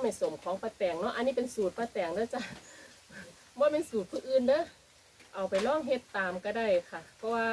องไม่สมของป้าแตงเนาะอันนี้เป็นสูตรป้าแตงเด้อจ้ะว่าเป็นสูตรผู้อื่นเด้อเอาไปลองเฮ็ดตามก็ได้ค่ะ เพราะว่า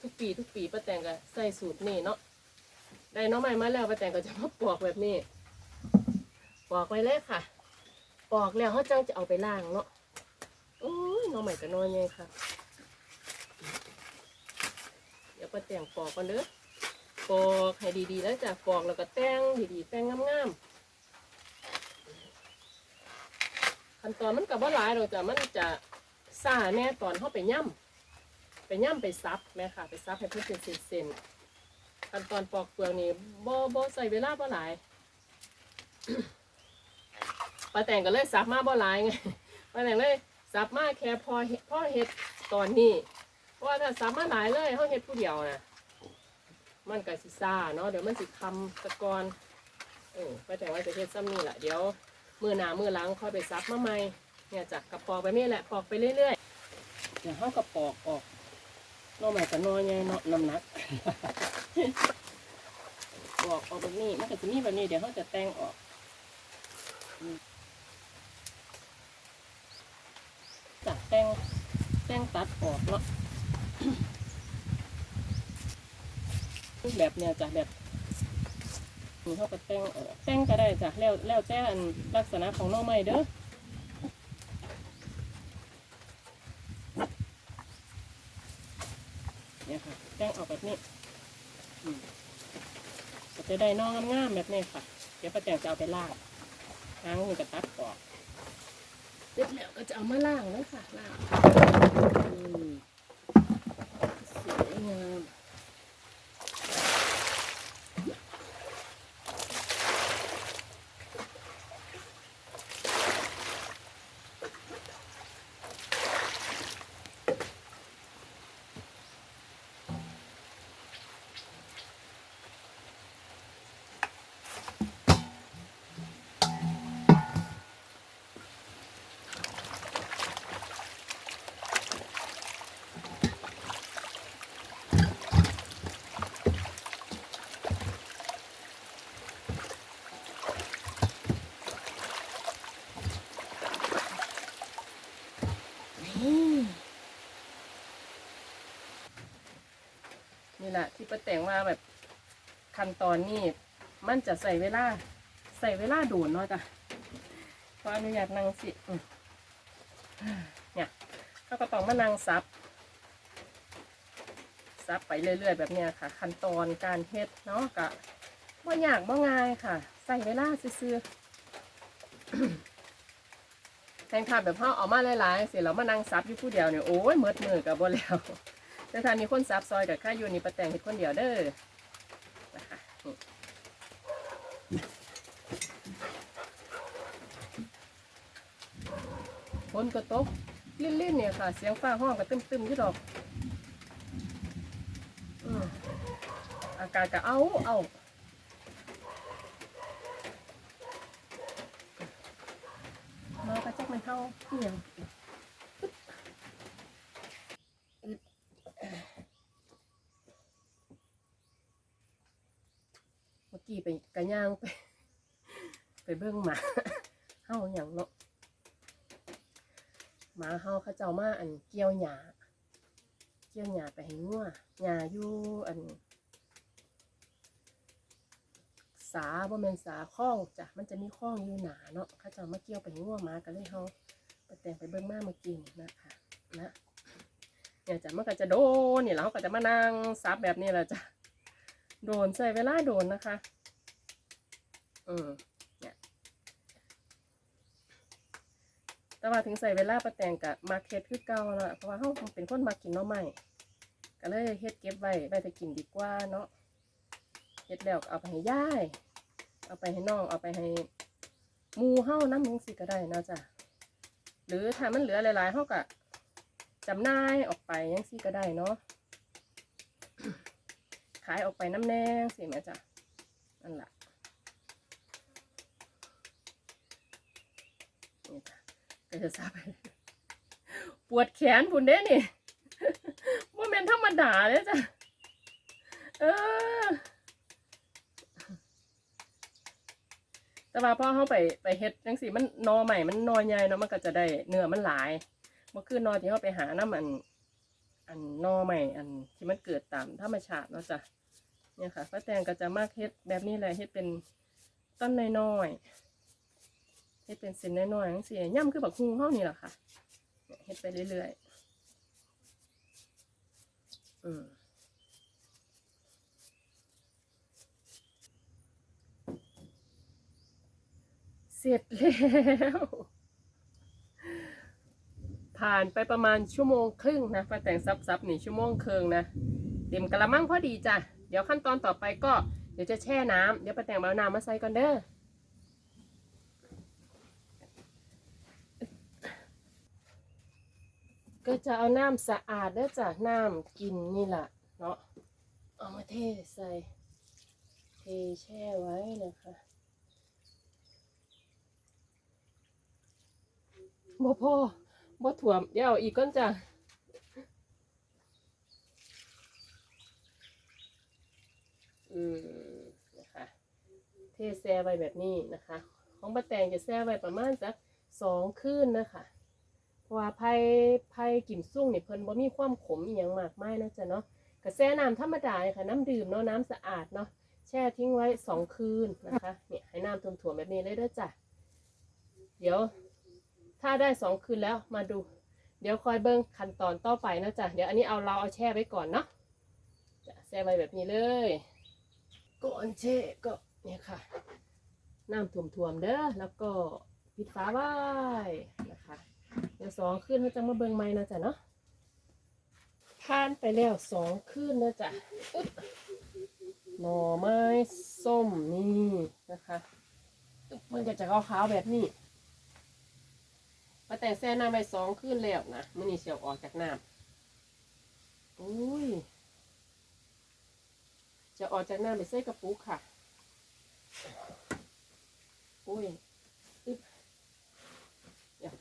ทุกปีทุกปีป้าแตงก็ใส่สูตรนี่เนาะได้น้องใหม่มาแล้วป้าแตงก็จะมาปอกแบบนี้ปอกไว้เลยค่ะ ปอกแล้วเขาจังจะเอาไปล้างเนาะโอ้ยน้องใหม่ก็นอนยังค่ะ เดี๋ยวป้าแตงปอกก่อนเด้อปอกให้ดีๆแล้วจ้ะปอกแล้วก็แต่งดีๆแต่งงามๆ ขั้นตอนมันกับว่หลายเราจะมันจะซ่าแน่ตอนเข้าไปย่ำไปย่ำไปซับแม่ค่ะ ไปซับให้เพื่อนเป็นเส้นๆขั้นตอนปอกเปลือกนี่บ่บ่ใส่เวลาบ่หลายป้าแตงก็เลยซับมาบ่หลายไงป้าแตงเลยซับมาแค่พอเฮ็ดพอเฮ็ดตอนนี้เพราะว่าถ้าซับมาหลายเลยเขาเฮ็ดผู้เดียวนะมันก็สิซ่าเนาะเดี๋ยวมันสิคำตะกอนเออป้าแตงว่าจะเฮ็ดซ้ำนี่แหละเดี๋ยว มือหนามือหลังค่อยไปซับมาใหม่เนี่ยจากกระปอกไปนี่แหละปอกไปเรื่อยๆเดี๋ยวเขากระปอกออกนองใหม่ก็นอนไงเนาะน้ำหนักปอกออกแบบนี้มันก็จะมีแบบนี้เดี๋ยวเขาจะแต่งออกจากแต่งแต่งตัดออกเนาะแบบเนี้ยจ้ะแบบ นี่เขาก็แต่งออกแต่งก็ได้จ้ะแล้วแล้วแต่อันลักษณะของน้องไม้เด้อเนี่ยค่ะแต่งออกแบบนี้ก็จะได้น้องงามๆแบบนี้ค่ะ เดี๋ยวป้าแจงจะเอาไปล่างล้างมือกับตัดออกเสร็จแล้วก็จะเอามาล่างเลยค่ะล่างสวยงาม นี่แหละที่ป้าแต่งว่าแบบขั้นตอนนี้มันจะใส่เวลาใส่เวลาโดนเนาะจ้ะขออนุญาตนั่งสิเนี่ยเขาก็ต้องมานั่งซับซับไปเรื่อย ๆ แบบเนี้ยค่ะ ขั้นตอนการเฮ็ดเนาะก็บ่ยากบ่ง่ายค่ะ ใส่เวลาซื่อแทนค่ะแบบเขาเอามาหลายๆเสร็จแล้วมานั่งซับอยู่ผู้เดียวเนี่ยโอ้ยเมิดมือกับบ่แล้ว แต่ถ้ามีคนซับซอยกับข้าอยู่นี่ประแต่งเห็ดคนเดียวเด้อนะคะนี่ฝนก็ตกลิ่นๆเนี่ยค่ะ เสียงฟ้าห้องก็ตึมๆอยู่ดอกอืมอากาศก็เอาเอามาก็จักมันเท่าเพียง เมื่อ กี้ไปกระย่างไป ไปเบิ้งหมาเฮาอย่างเนาะหมาเฮาเขาเจ้ามาอันเกี่ยวหญ้าเกี่ยวหญ้าไปให้งัวหญ้าอยู่อัน สาบ่แม่นสาคล้องจ้ะมันจะมีคล้องอยู่หนาเนาะเขาเจ้ามาเกี่ยวไปให้งัวหมาก็เลยเฮาไปแต่งไปเบิ้งมาเมื่อกี้นะคะนะเนี่ยจ้ะมันก็จะโดนนี่แล้วเขาก็จะมานั่งซับแบบนี้แหละจ้ะโดนใส่เวลาโดนนะคะ อืมเนี่ยแต่ว่าถึงใส่เวลาประแตงกับมาเค็ดคือเก่าละเพราะว่าเขาเป็นคนมากินหน้อใหม่ก็เลยเฮ็ดเก็บไว้ไว้ไปกินดีกว่าเนาะเฮ็ดแล้วเอาไปให้ย่าย เอาไปให้น้องเอาไปให้มูเฮาน้ำมึงสิก็ได้นะจ้ะหรือถ้ามันเหลือหลายๆเฮาก็จำหน่ายออกไปยังสิก็ได้เนาะขายออกไปน้ำแน่สิแม่จ้ะนั่นแหละนี่จ้ะก็ จะซาไปปวดแขนพุ่นเด้นี่ว่าเป็นธรรมดาเลยจ้ะเออ แต่ว่าพอเขาไปไปเฮ็ดจังซี่มันนอใหม่มันนอใหญ่เนาะมันก็จะได้เนื้อมันหลายบ่คือนอที่เขาไปหาน้ำอัน อันนอใหม่ อันที่มันเกิดตามธรรมชาติเนาะจ้ะเนี่ยค่ะป้าแตงก็จะมากเฮ็ดแบบนี้เลยเฮ็ดเป็นต้นน้อยๆ เฮ็ดเป็นเส้นน้อยๆจังซี่ย่ำคือบักฮุงเฮานี่แหละค่ะเฮ็ดไปเรื่อยๆอืมเสร็จแล้วผ่านไปประมาณชั่วโมงครึ่งนะป้าแต่งซับซับๆนี่ชั่วโมงครึ่งนะเต็มกระมังพอดีจ้ะ เดี๋ยวขั้นตอนต่อไปก็เดี๋ยวจะแช่น้ำเดี๋ยวป้าแต่งเอาน้ำมาใส่ก่อนเด้อ ก็จะเอาน้ำสะอาดเด้จ้ะน้ำกินนี่แหละเนาะเอามาเทใส่ เทแช่ไว้นะคะบ่พอบ่ถ่วมเดี๋ยวอีกก้อนจ้ะอืมนะคะเทแซ่ไว้แบบนี้นะคะ ของบะแตงจะแซ่ไว้ประมาณสักสองคืนนะคะ เพราะว่าไผ่ไผ่กิ่มซุ่งเนี่ยเพิ่นบ่มีความขมอหยังมากมายนะจ๊ะเนาะกระแซ่น้ำธรรมดาเนี่ยค่ะ น้ำดื่มเนาะน้ำสะอาดเนาะแช่ทิ้งไว้สองคืนนะคะเนี่ยให้น้ำท่วมๆแบบนี้เลยเด้อจ้ะเดี๋ยว ถ้าได้สองคืนแล้วมาดู เดี๋ยวคอยเบิ้งขั้นตอนต่อไปนะจ๊ะเดี๋ยวอันนี้เอาเราเอาแช่ไว้ก่อนเนาะจะแช่ไว้แบบนี้เลยก่อนแช่ก็เนี่ยค่ะ น้ำท่วมๆเด้อแล้วก็ปิดฝาไว้นะคะ เดี๋ยวสองคืนเราจะมาเบิ้งใหม่นะจ๊ะเนาะผ่านไปแล้วสองคืนนะจ๊ะอึ๊บหน่อไม้ส้มนี่นะคะมันก็จะขาวๆแบบนี้ป้าแต่แซ่น้ำไปสองคืนแล้วนะมื่อนี้เสียวออกจากน้ำอุ้ยจะออกจากน้ำไปใส่กระปุกค่ะ อุ้ยอึ๊บเดี๋ยว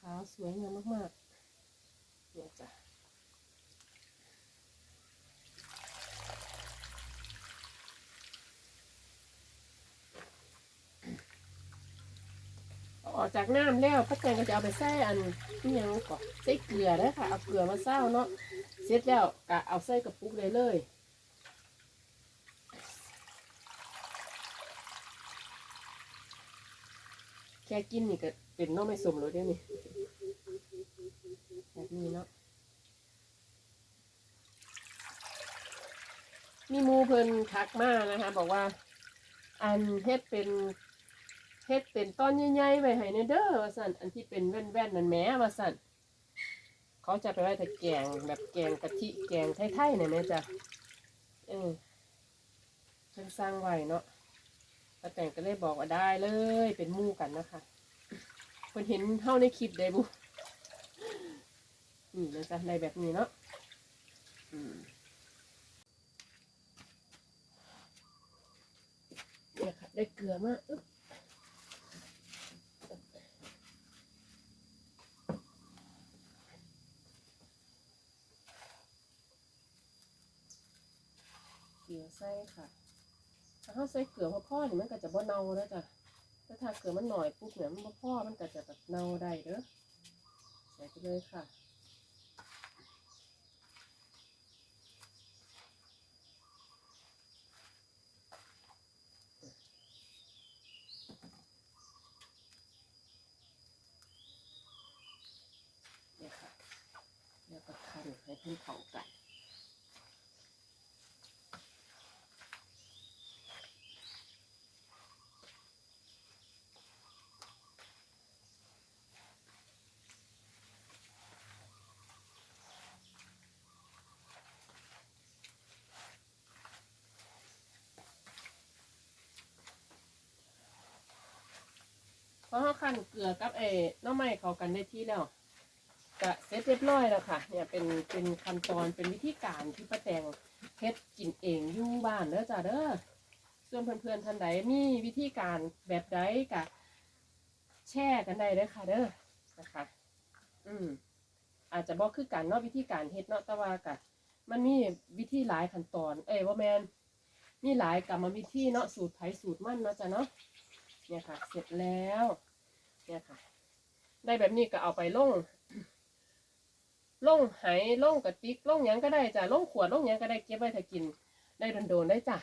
ขาวสวยงามมากๆเนี่ยจ้ะออกจากน้ำแล้วป้าแตงก็จะเอาไปใส่อันนี่ยังก่อนใส่เกลือนะค่ะเอาเกลือมาเศร้าเนาะเสร็จแล้วก็เอาใส่กระปุกเลยเลย แค่กินนี่ก็เป็นเน้องไม่สมรสแล้วนี่แบบนี้เนาะมีมูเพิ่นทักมานะคะ บอกว่า อันเฮ็ดเป็นเฮ็ดเป็นต้นใหญ่ๆไว้ให้ในเด้อว่าสั่นอันที่เป็นแว่นๆนั่นแหมว่าสั่นเขาจะไปไว้แต่แกงแบบแกงกะทิแกงไทยๆเนี่ยแม่จ้ะเออเพิ่นสร้างไว้เนาะ ป้าแต่งก็เลยบอกว่าได้เลยเป็นมู่กันนะคะเพิ่นเห็นเฮาในคลิปได้บุนี่นะจ๊ะในแบบนี้เนาะอืมเนี่ยค่ะได้เกลือมากเกลือใส่ค่ะ ถ้าเขาใส่เกลือพ่อๆนี่มันก็จะบ่เน่าแล้วจ้ะแต่ถ้าเกลือมันหน่อยปุ๊บเนี่ยมันบ่พอมันก็จะแบบเน่าได้เด้อใส่ไปเลยค่ะเนี่ยค่ะแล้วก็คั้นให้เพิ่นเข้ากัน พอเขาคั่นเกลือกับเอน้ำไม้เข้ากันได้ที่แล้วก็เสร็จเรียบร้อยแล้วค่ะ เนี่ยเป็นเป็นขั้นตอนเป็นวิธีการที่ป้าแตงเฮ็ดกินเองอยู่บ้านเด้อจ้าเด้อส่วนเพื่อนๆท่านใดมีวิธีการแบบใดก็แชร์กันได้เด้อค่ะเด้อนะคะ อืมอาจจะบ่คือกันเนาะวิธีการเฮ็ดเนาะแต่ว่าก็มันมีวิธีหลายขั้นตอน เอ้ยว่าแมนมีหลายกรรมวิธีเนาะสูตรไผสูตรมันเนาะจ้ะเนาะ เนี่ยค่ะ เสร็จแล้ว เนี่ยค่ะ ได้แบบนี้ก็เอาไปลงลงไหลงกระติกลงยังก็ได้จ้ะลงขวดลงยังก็ได้เก็บไว้ถ้ากิน ได้โดนๆได้จ้ะ